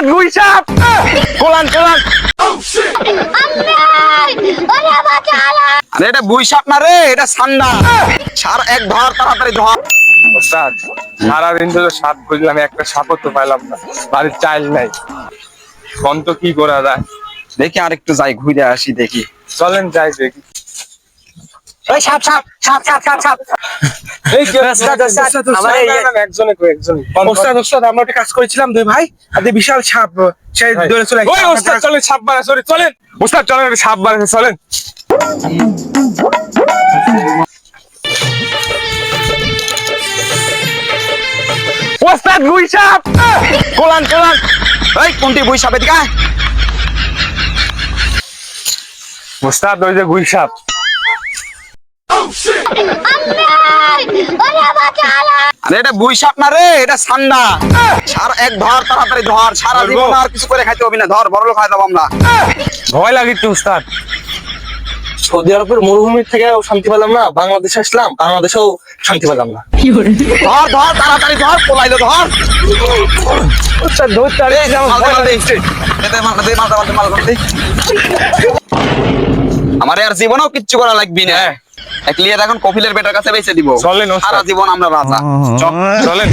ওস্তাদ গুই সাপ। কোলান কোলান আরে এটা বুই সাপ না রে এটা সান্ডা। সার এক ধর তাড়াতাড়ি ধর। ওস্তাদ সারাদিন ধরে সাপ খুঁজলাম একটা সাপও তো পাইলাম না। বাড়ির চাইল নাই। কোন তো কি করা যায়? দেখি আর একটু যাই ঘুরে আসি দেখি। চলেন যাই দেখি। ওই সাপ সাপ সাপ সাপ সাপ সাপ এই যে ওস্তাদ, ওস্তাদ, আমার একটা কাজ করেছিলাম দুই ভাই। বিশাল ছাপ চলে ওস্তাদ চলেন সাপ মারা সরি চলেন। ওস্তাদ চলেন একটা সাপ মারা চলেন। ওস্তাদ গুই সাপ! কোলান কোলান এই কোনটি বুই সাপ এদিকে ওস্তাদ ওই যে গুই সাপ। আরে এটা বুই সাপ না রে এটা সান্ডা। সার এক ধর তাড়াতাড়ি ধর সারা জীবন আর কিছু করে খাইতে হবে না। ধর বড় লোক খাই দেবো আমরা। ভয় লাগে একটু ওস্তাদ সৌদি আরবের মরুভূমির থেকে শান্তি পেলাম না বাংলাদেশে আসলাম বাংলাদেশেও শান্তি পেলাম না। ধর ধর তাড়াতাড়ি ধর পোলাইলো ধর। আমার আর জীবনেও কিচ্ছু করা লাগবে না। এক লিয়ে এখন কফিলের বেটার কাছে বেঁচে দিব। চলেন। সারা জীবন আমরা রাজা। চলেন।